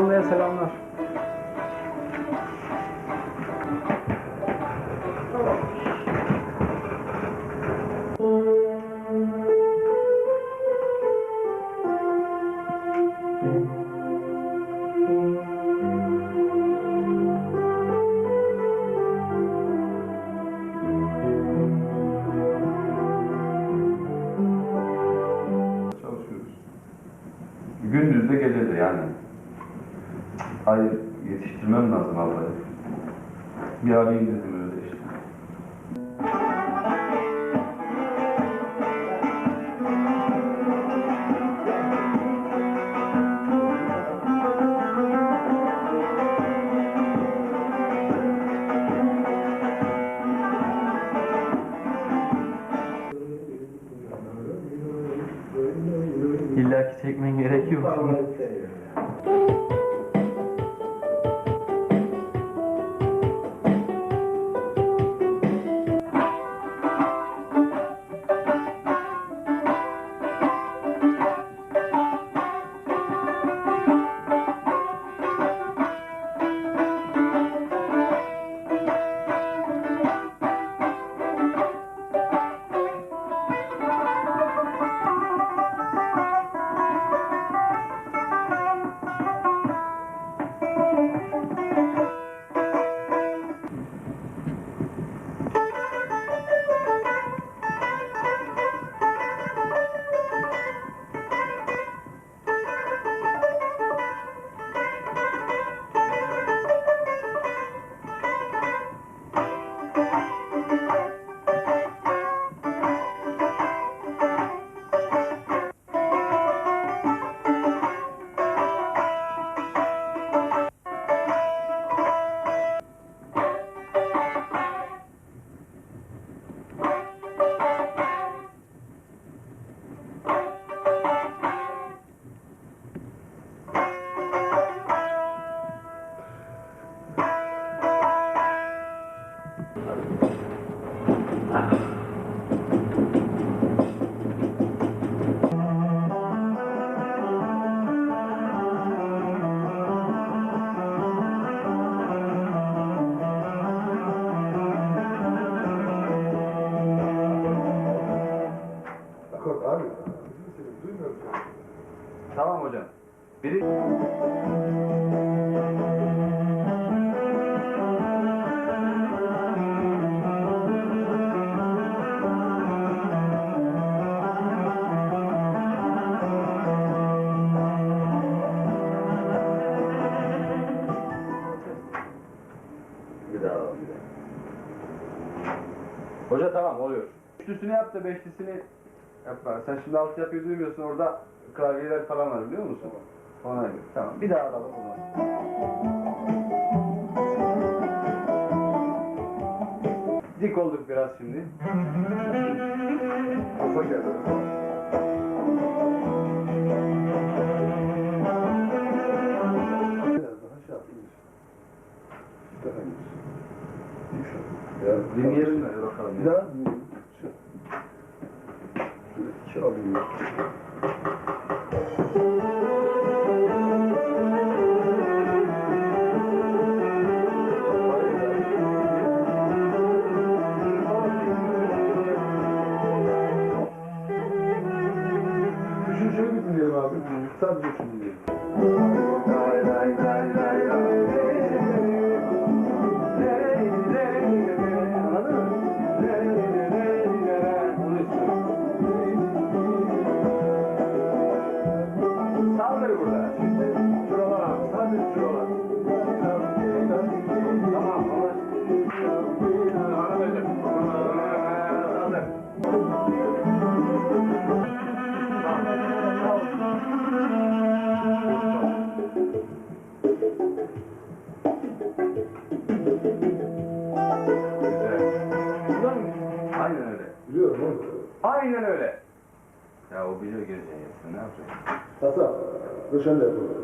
Kumandaya selamlar. Gündüz de gece de yani. Ay yetiştirmem lazım vallahi. Bir arayayım dedim öyle işte. İlla ki çekmen gerekiyor Üçlüsünü yap da beşlisini yapma. Sen şimdi altı yapıyı duymuyorsun orada klavyeler falan var biliyor musun? Ona göre. Tamam bir daha alalım o zaman. Dik olduk biraz şimdi. Kafa geldi. Ya, Dinleyelim mi bakalım. Bir daha dinleyelim. Şu. Bir dinleyelim abi. Sadece üçüncü Aynen öyle. Ya o biliyor geleceğini yapsın. Ne yapacak? Röşen de yapalım.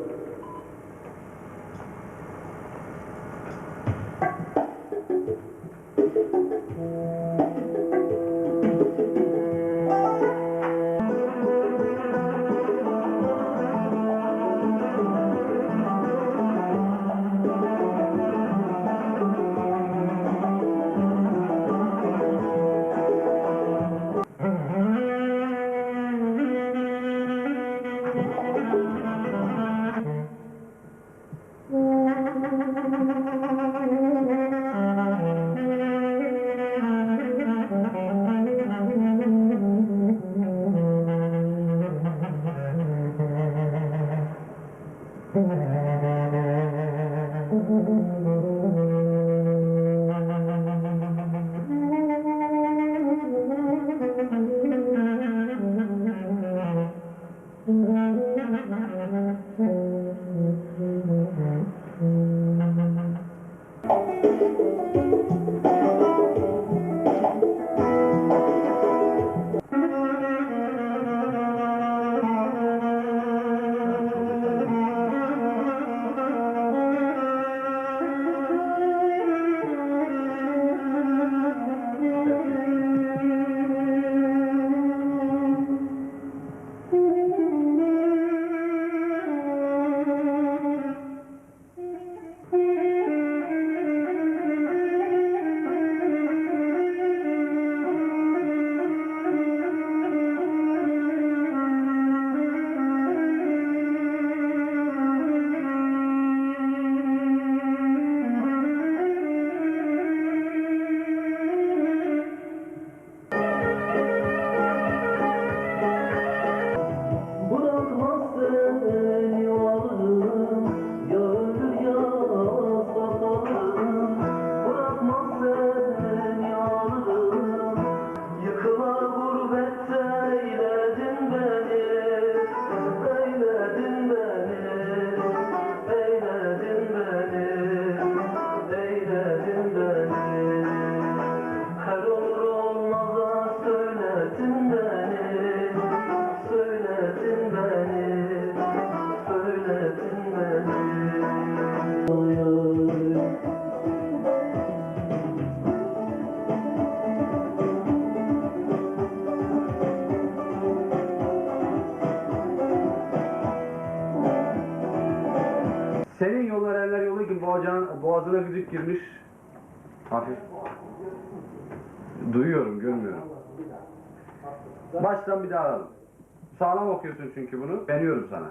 Baştan bir daha alalım. Sağlam okuyorsun çünkü bunu. Beniyorum sana.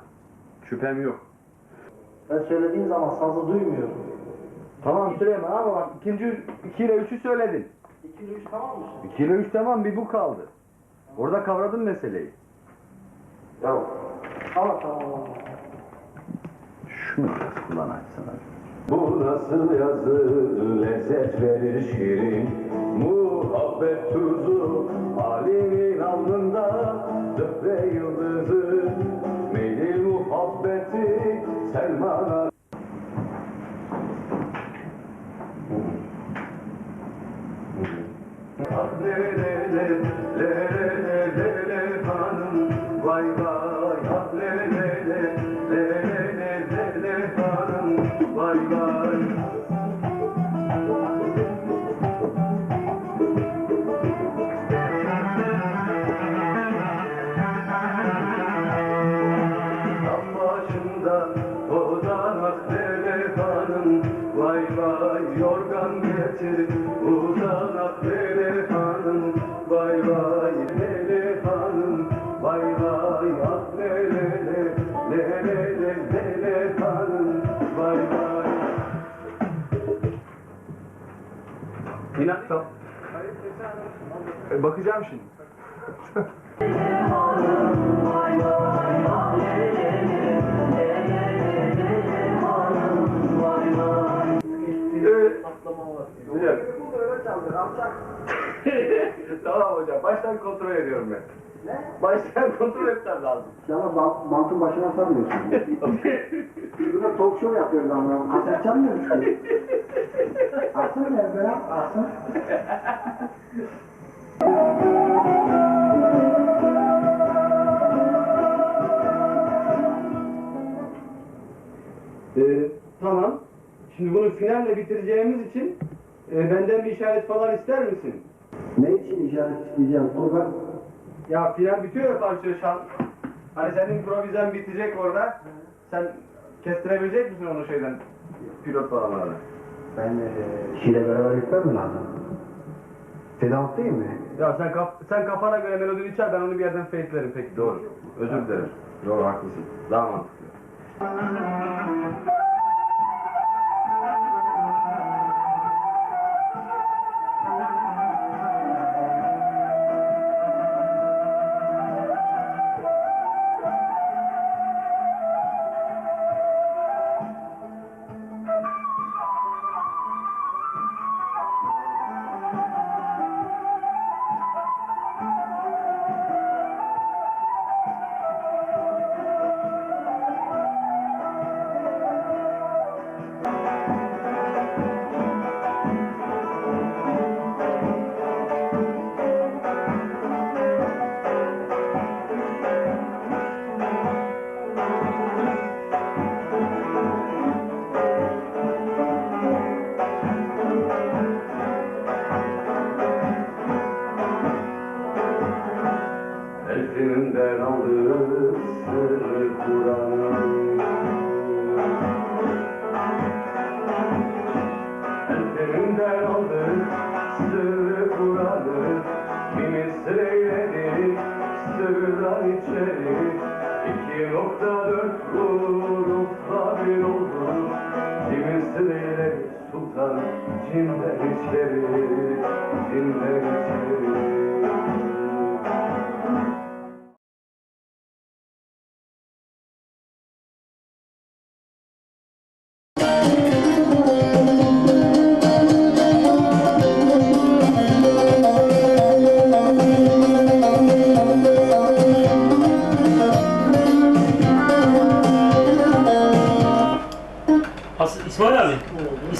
Şüphem yok. Ben söylediğim zaman sazı duymuyorum. Tamam Süleyman ama bak ikinci, iki ile üçü söyledin. 2 3 tamam mı? İki ile üç tamam bir bu kaldı. Orada kavradın meseleyi. Ya. Tamam tamam. Şunu biraz kullan açsana. Bu nasıl yazı lezzet verir şirin muhabbet tuzu Ali'nin alnında zöhre yıldızı. Meyli muhabbeti Selman'a Le le le le le le Bakacağım şimdi. Güzel. tamam hocam. Baştan kontrol ediyorum ben. Ne? Baştan kontrol etmem lazım. Ya bant, bantın başına sarmıyorsun. Burada talk show yapıyoruz ama kaset çalmıyoruz ki. Aslında nerede ya? Ee, tamam. Şimdi bunu finalle bitireceğimiz için e, benden bir işaret falan ister misin? Ne için işaret isteyeceğim? Burada Ya final bitiyor ya parça şan. Hani senin improvizen bitecek orada. Sen kestirebilecek misin onu şeyden? Pilot falan orada. ben e, Şile beraber gitmem mi lazım? Tedavi değil mi? Ya sen kaf sen kafana göre melodini çal ben onu bir yerden fake'lerim peki doğru. Özür dilerim. Doğru haklısın. Daha mantıklı.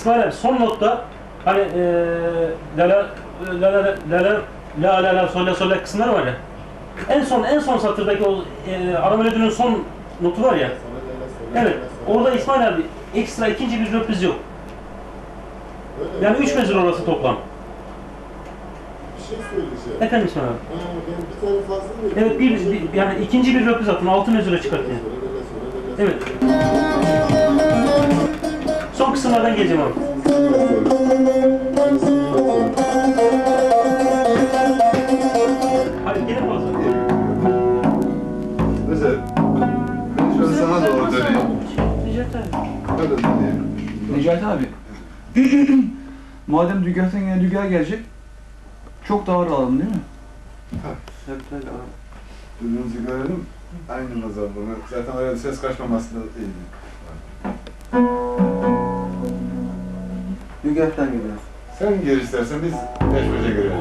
İsmail abi son notta hani eee la la la la la la la la la sol la sol la kısımları var ya. En son en son satırdaki o eee ara melodinin son notu var ya. Evet. Orada İsmail abi ekstra ikinci bir röpriz yok. Yani üç mezur orası toplam. Bir şey söyleyeceğim. Efendim İsmail abi. Ha, ben bir tane fazla mı Evet bir, bir yani ikinci bir röpriz atın altı mezura çıkartın. Evet. Son kısımlardan geleceğim abi. Hadi gelin fazla. Ben şöyle sana doğru döneyim. Necati abi. Öyle döneyim. Necati abi. Madem Dügah'tan gene Dügah gelecek. Çok daha ağır alalım değil mi? Ürünümüzü görelim. Aynı nazar bunu. Zaten öyle ses kaçmaması da iyiydi. Dügah'tan gidiyoruz. Sen gir istersen biz peş peşe girelim.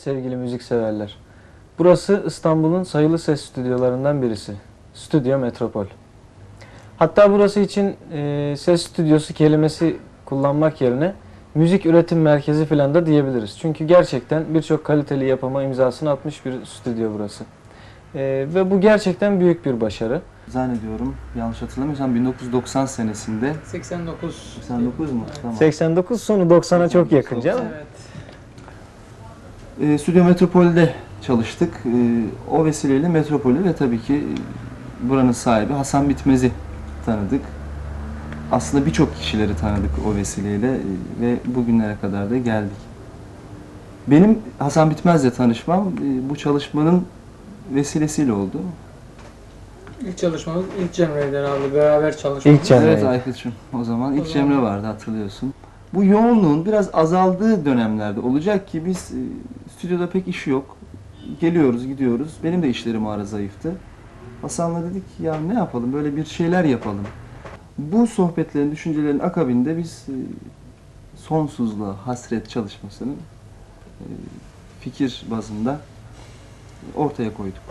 Sevgili müzikseverler. Burası İstanbul'un sayılı ses stüdyolarından birisi. Stüdyo Metropol. Hatta burası için e, ses stüdyosu kelimesi kullanmak yerine müzik üretim merkezi falan da diyebiliriz. Çünkü gerçekten birçok kaliteli yapıma imzasını atmış bir stüdyo burası. Ee, ve bu gerçekten büyük bir başarı. Zannediyorum yanlış hatırlamıyorsam 1990 senesinde 89. 89 mu? Tamam. 89 sonu 90'a çok yakın canım. Evet. E, Stüdyo Metropol'de çalıştık. E, o vesileyle Metropol'ü ve tabii ki buranın sahibi Hasan Bitmez'i tanıdık. Aslında birçok kişileri tanıdık o vesileyle e, ve bugünlere kadar da geldik. Benim Hasan Bitmez'le tanışmam e, bu çalışmanın vesilesiyle oldu. İlk çalışmamız ilk Cemre'den abi beraber çalışmamız. İlk Cemre. Evet Aykut'cum o zaman ilk O zaman- Cemre vardı hatırlıyorsun. Bu yoğunluğun biraz azaldığı dönemlerde olacak ki biz e, stüdyoda pek iş yok. Geliyoruz gidiyoruz. Benim de işlerim ara zayıftı. Hasan'la dedik ya ne yapalım böyle bir şeyler yapalım. Bu sohbetlerin, düşüncelerin akabinde biz e, sonsuzluğa hasret çalışmasını e, fikir bazında ortaya koyduk.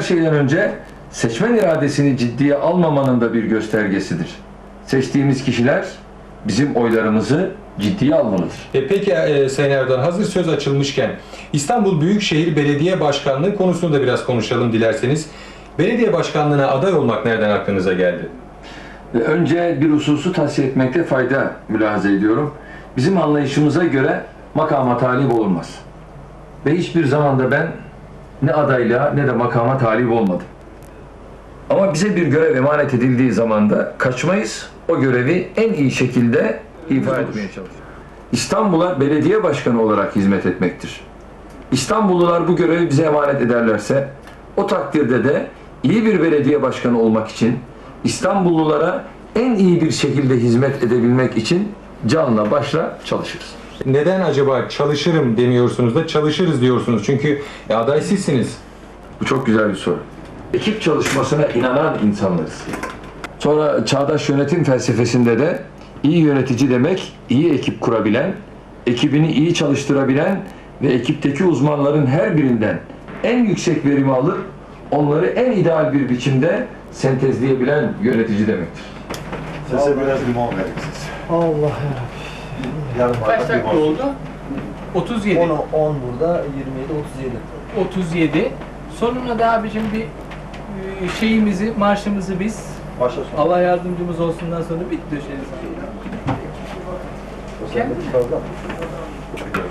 Her şeyden önce seçmen iradesini ciddiye almamanın da bir göstergesidir. Seçtiğimiz kişiler bizim oylarımızı ciddiye almalıdır. E, peki e, Sayın Erdoğan hazır söz açılmışken İstanbul Büyükşehir Belediye Başkanlığı konusunu da biraz konuşalım dilerseniz. Belediye başkanlığına aday olmak nereden aklınıza geldi? Ve önce bir hususu tavsiye etmekte fayda mülahaza ediyorum. Bizim anlayışımıza göre makama talip olunmaz. Ve hiçbir zamanda ben ne adaylığa ne de makama talip olmadım. Ama bize bir görev emanet edildiği zaman da kaçmayız. O görevi en iyi şekilde ifa etmeye çalışırız. İstanbul'a belediye başkanı olarak hizmet etmektir. İstanbullular bu görevi bize emanet ederlerse o takdirde de iyi bir belediye başkanı olmak için İstanbullulara en iyi bir şekilde hizmet edebilmek için canla başla çalışırız. Neden acaba çalışırım demiyorsunuz da çalışırız diyorsunuz? Çünkü e, aday sizsiniz. Bu çok güzel bir soru. Ekip çalışmasına inanan insanlarız. Sonra çağdaş yönetim felsefesinde de iyi yönetici demek iyi ekip kurabilen, ekibini iyi çalıştırabilen ve ekipteki uzmanların her birinden en yüksek verimi alıp onları en ideal bir biçimde sentezleyebilen yönetici demektir. Sese biraz limon verin siz. Allah Yarım Kaç bardak dakika limon. oldu? 37. 10, 10 burada, 27, 37. 37. Sonuna da abicim bir e, şeyimizi, marşımızı biz Başla Allah yardımcımız olsundan sonra bir döşeriz. Kendin mi? Deli